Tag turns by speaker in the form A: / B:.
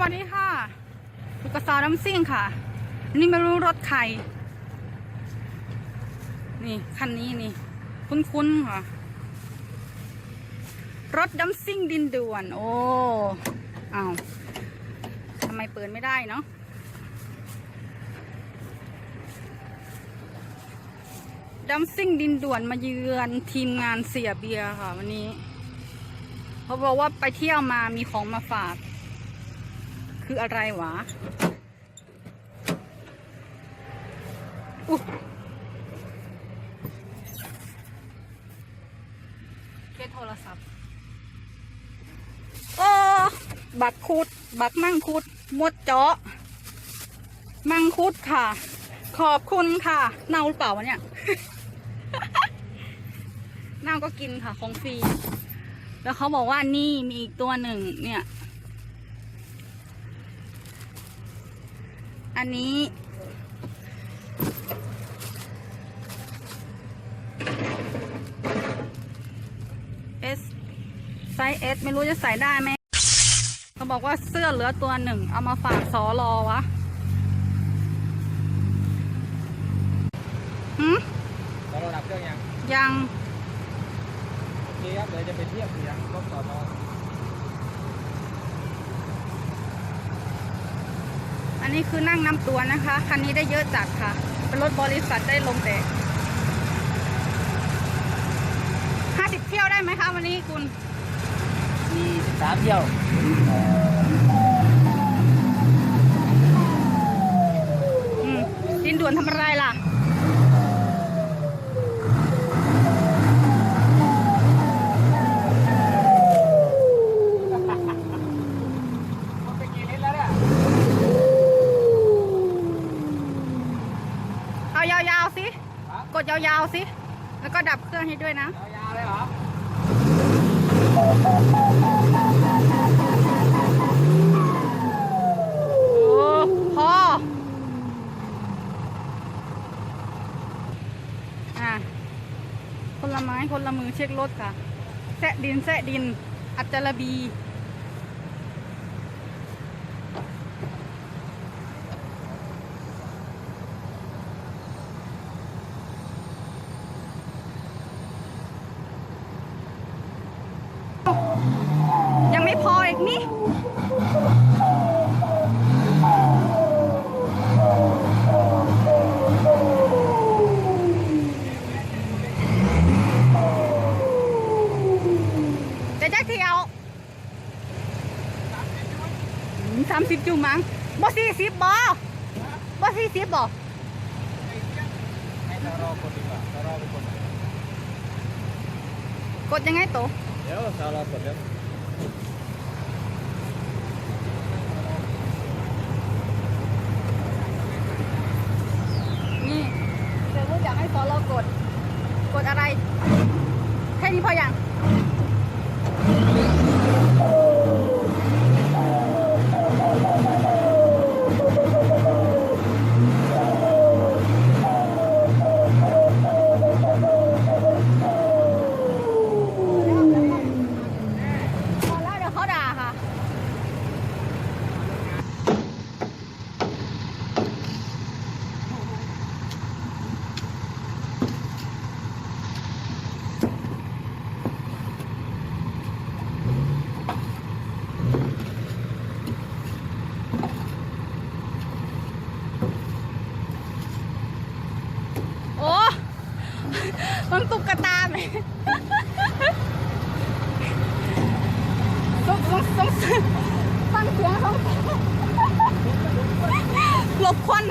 A: วัสดีค่ะลูกกระสาวน้ำซิ่งค่ะ นี่ไม่รู้รถใคร นี่คันนี้นี่ คุ้นๆค่ะ รถดัมซิ่งดินด่วน โอ้อ้าวทำไมเปิดไม่ได้เนาะดัมซิ่งดินด่วนมาเยือนทีมงานเสียเบียร์ค่ะวันนี้ เขาบอกว่าไปเที่ยวมามีของมาฝาก คืออะไรวะอุ๊ยเคสโทรศัพท์โอ้บักคุด บักมั่งคุด มดเจาะ มังคุดค่ะ ขอบคุณค่ะ เน่าหรือเปล่าวะเนี่ย เน่าก็กินค่ะ ของฟรี แล้วเขาบอกว่านี่มีอีกตัวหนึ่งเนี่ย อันนี้ S ไซส์ S ไม่รู้จะใส่ได้ไหมเขาบอกว่าเสื้อเหลือตัวหนึ่ง เอามาฝากสอรอวะหืม
B: แล้วเราดับเครื่องยัง
A: ยัง
B: โอเคครับ เดี๋ยวจะไปเทียบเสียงรถสอนอ
A: อันนี้คือนั่งนำตัวนะคะ คันนี้ได้เยอะจัดค่ะ เป็นรถบริษัทได้ลงแต่ห้าสิบเที่ยวได้ไหมคะวันนี้คุณ
B: มีสามเที่ยว
A: อืมดินด่วนทำอะไรล่ะ
B: มันเป็นกี่ลิตรแล้วเนี่ย
A: เอายาว ๆสิ
B: ครับ
A: กดยาวๆสิ แล้วก็ดับเครื่องให้ด้วยนะ
B: ยาวๆเลยเหรอ
A: โอ้พออะคนละไม้คนละมือเช็ครถค่ะ แซะดินแซะดิน อัจจระบี ไม่พออีกนี่จะจักเที่ยวสามสิบจุมั้งบ่สี่สิบบ่บ่สี่สิบบ่
B: กด
A: ยังไงโตะ
B: เดี๋ยวสรอกดเดี๋ยว
A: นี่เดี๋ ยวลูกอยากให้สอนเรากด กดอะไร แค่นี้พออย่างพอแล้วเดี๋ยวเขาด่าค่ะ โอ้ มันตุ๊กตาไหมต้องต้องต้องฟังเสียงเขาหลบควัน